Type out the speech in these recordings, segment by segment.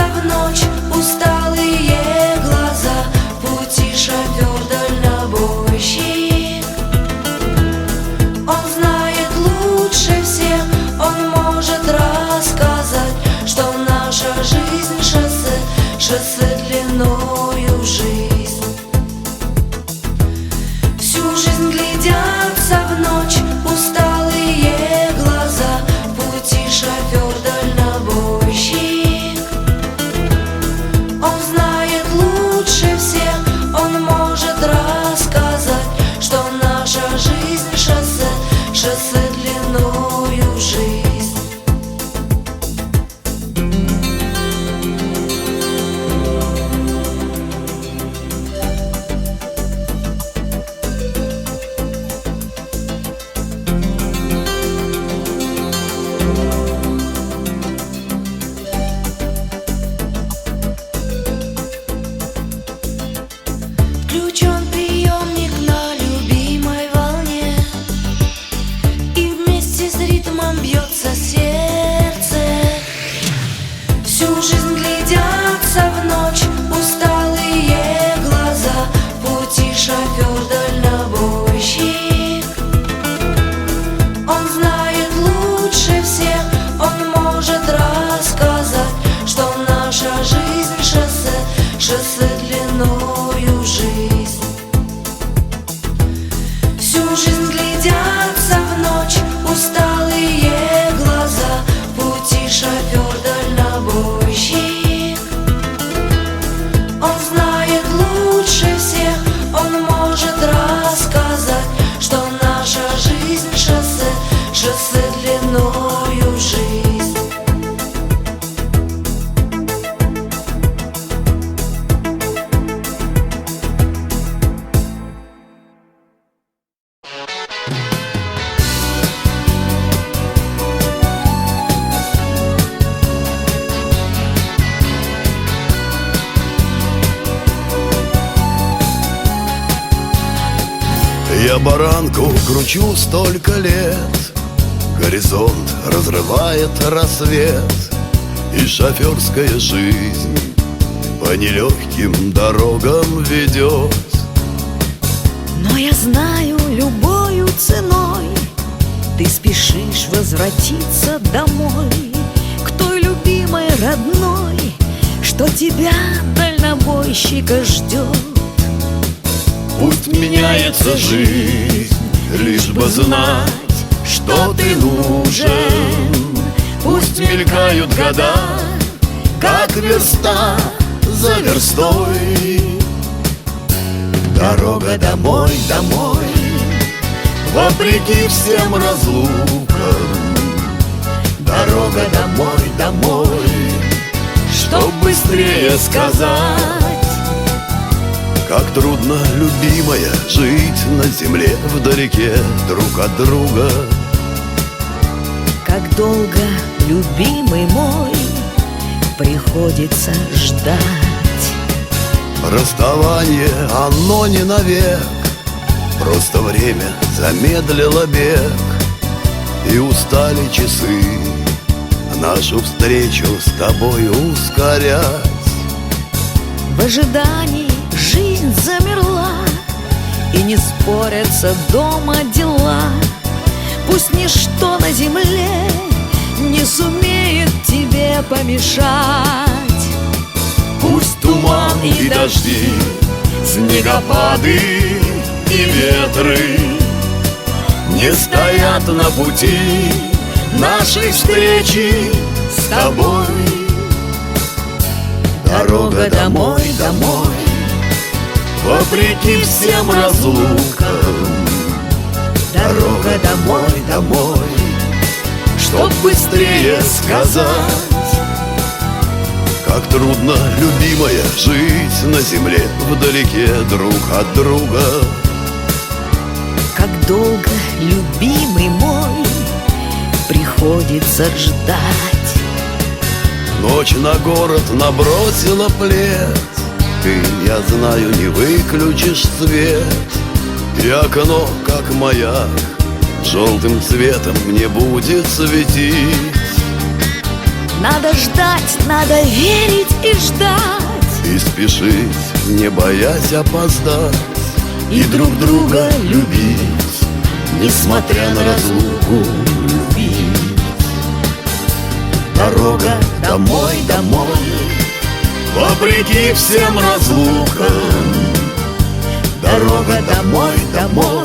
в ночь усталые баранку кручу столько лет. Горизонт разрывает рассвет И шоферская жизнь По нелегким дорогам ведет. Но я знаю любою ценой Ты спешишь возвратиться домой К той любимой родной Что тебя, дальнобойщика, ждет Пусть меняется жизнь Лишь бы знать, что ты нужен. Пусть мелькают года Как верста за верстой. Дорога домой, домой Вопреки всем разлукам. Дорога домой, домой Чтоб быстрее сказать как трудно, любимая, жить на земле вдалеке друг от друга. Как долго, любимый мой, приходится ждать. Расставание, оно не навек Просто время замедлило бег. И устали часы Нашу встречу с тобой ускорять. В ожидании жизнь замерла И не спорятся дома дела. Пусть ничто на земле не сумеет тебе помешать. Пусть туман и дожди, снегопады и ветры Не стоят на пути нашей встречи с тобой. Дорога домой, домой Вопреки всем разлукам Дорога домой, домой. Чтоб быстрее сказать Как трудно, любимая, жить на земле Вдалеке друг от друга. Как долго, любимый мой, приходится ждать. Ночь на город набросила плед Ты, я знаю, не выключишь свет. И окно, как маяк Желтым цветом мне будет светить. Надо ждать, надо верить и ждать. И спешить, не боясь опоздать. И друг друга любить Несмотря на разлуку любить. Дорога домой, домой Вопреки всем разлукам. Дорога домой, домой.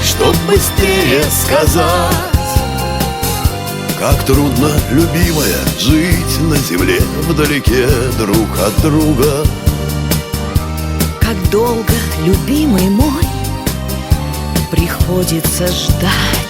Чтоб быстрее сказать? Как трудно, любимая, жить на земле Вдалеке друг от друга. Как долго, любимый мой, приходится ждать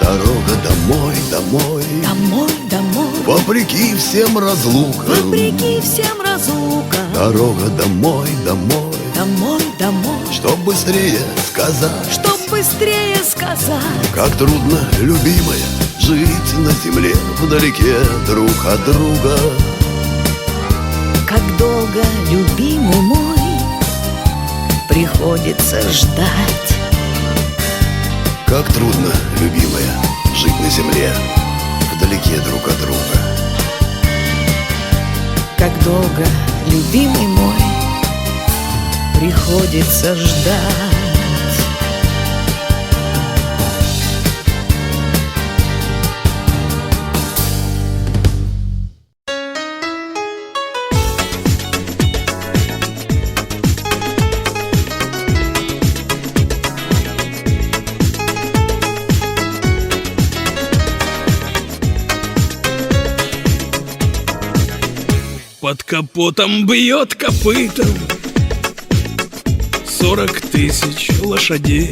Дорога домой, домой. Домой, домой, Вопреки всем разлукам. Вопреки всем разлукам. Дорога домой, домой. Домой, домой, Чтоб быстрее сказать. Чтоб быстрее сказать. Как трудно, любимая, жить на земле Вдалеке друг от друга. Как долго, любимый мой, приходится ждать Как трудно, любимая, жить на земле Вдалеке друг от друга. Как долго, любимый мой, приходится ждать Под капотом бьет копытом Сорок тысяч лошадей.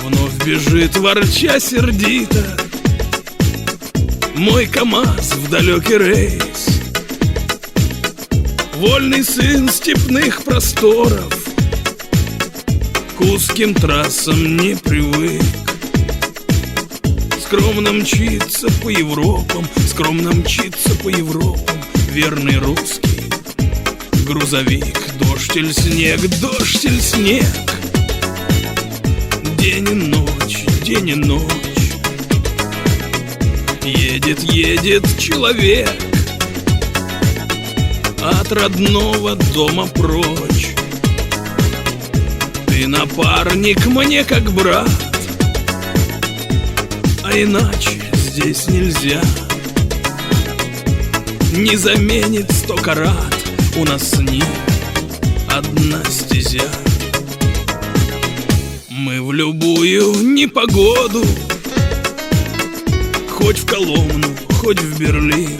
Вновь бежит ворча сердито Мой КамАЗ в далекий рейс. Вольный сын степных просторов К узким трассам не привык Скромно мчится по Европам, скромно мчится по Европам Верный русский. Грузовик Дождь или снег, дождь или снег. День и ночь, день и ночь. Едет, едет человек От родного дома прочь. Ты напарник мне как брат иначе здесь нельзя. Не заменит сто карат У нас с ним одна стезя. Мы в любую непогоду Хоть в Коломну, хоть в Берлин.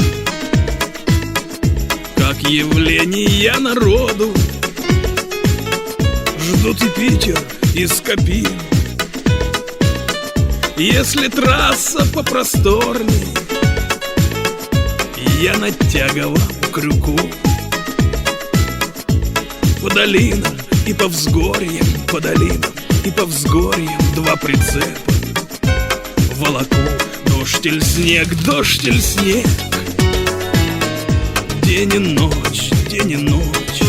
Как явление народу Ждут и Питер, и Скопин если трасса попросторней Я на тяговом крюку. По долинам и по взгорьям По долинам и по взгорьям Два прицепа. Волоку дождь или снег Дождь или снег. День и ночь, день и ночь.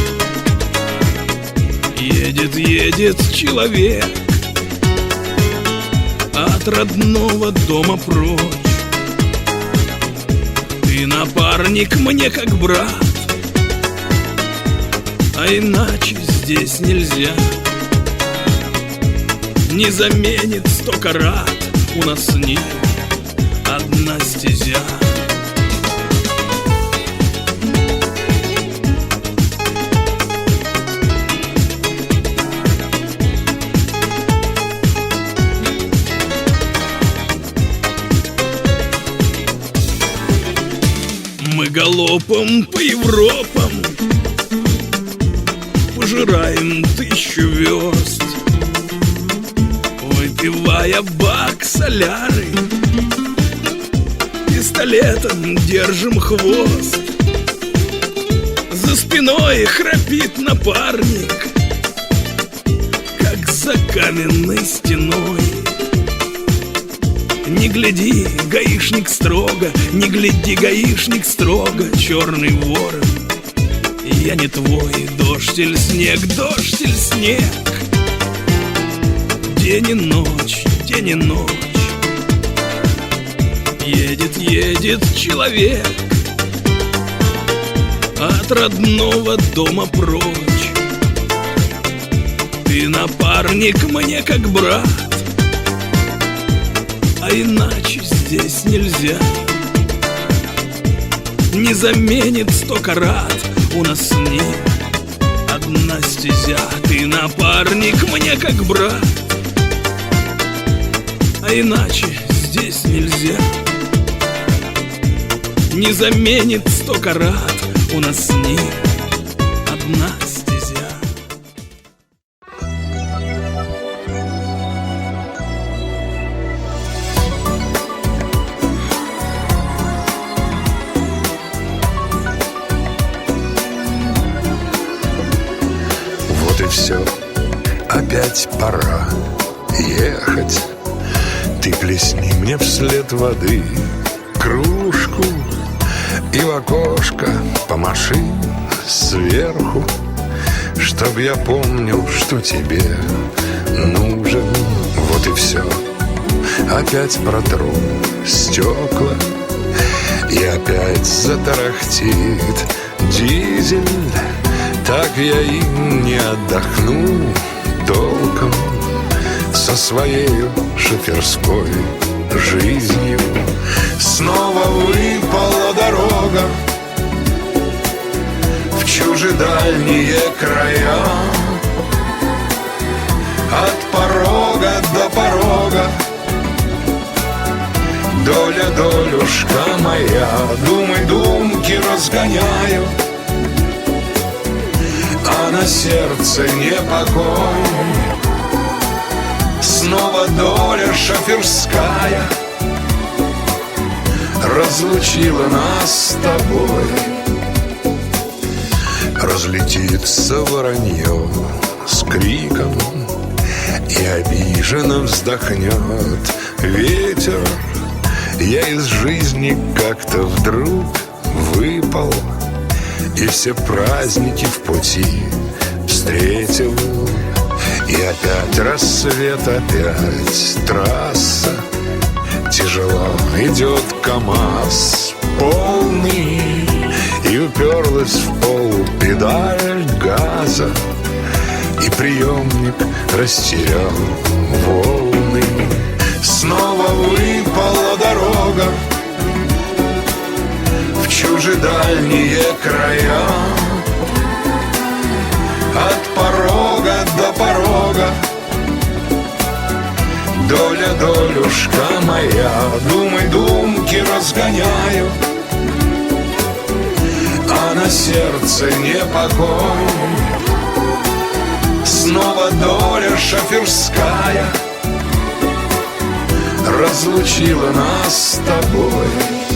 Едет, едет человек родного дома прочь. Ты напарник мне как брат А иначе здесь нельзя. Не заменит сто карат У нас с ним одна стезя галопом по Европам. Пожираем тысячу верст Выпивая бак соляры. Пистолетом держим хвост. За спиной храпит напарник Как за каменной стеной не гляди, гаишник строго, не гляди, гаишник строго, черный ворон. Я не твой, дождь или снег, дождь или снег. День и ночь, день и ночь. Едет, едет человек От родного дома прочь Ты напарник мне как брат а иначе здесь нельзя. Не заменит сто карат. У нас с одна стезя. Ты напарник мне как брат. А иначе здесь нельзя. Не заменит сто карат. У нас с ним одна опять пора. Ехать. Ты плесни мне вслед воды кружку И в окошко помаши сверху Чтоб я помнил, что тебе нужен. Вот и все, опять протру стекла И опять затарахтит дизель. Так я и не отдохну толком Со своей шоферской жизнью. Снова выпала дорога В чужедальние края. От порога до порога Доля, долюшка моя, думай, думки разгоняю на сердце непокой. Снова доля шоферская Разлучила нас с тобой. Разлетится воронье с криком И обиженно вздохнет ветер. Я из жизни как-то вдруг выпал И все праздники в пути встретил. И опять рассвет, опять трасса. Тяжело идет КамАЗ полный. И уперлась в пол педаль газа. И приемник растерял волны. Снова выпала дорога чужедальние края. От порога до порога. Доля, долюшка моя, думай, думки разгоняю. А на сердце непокой Снова доля шоферская Разлучила нас с тобой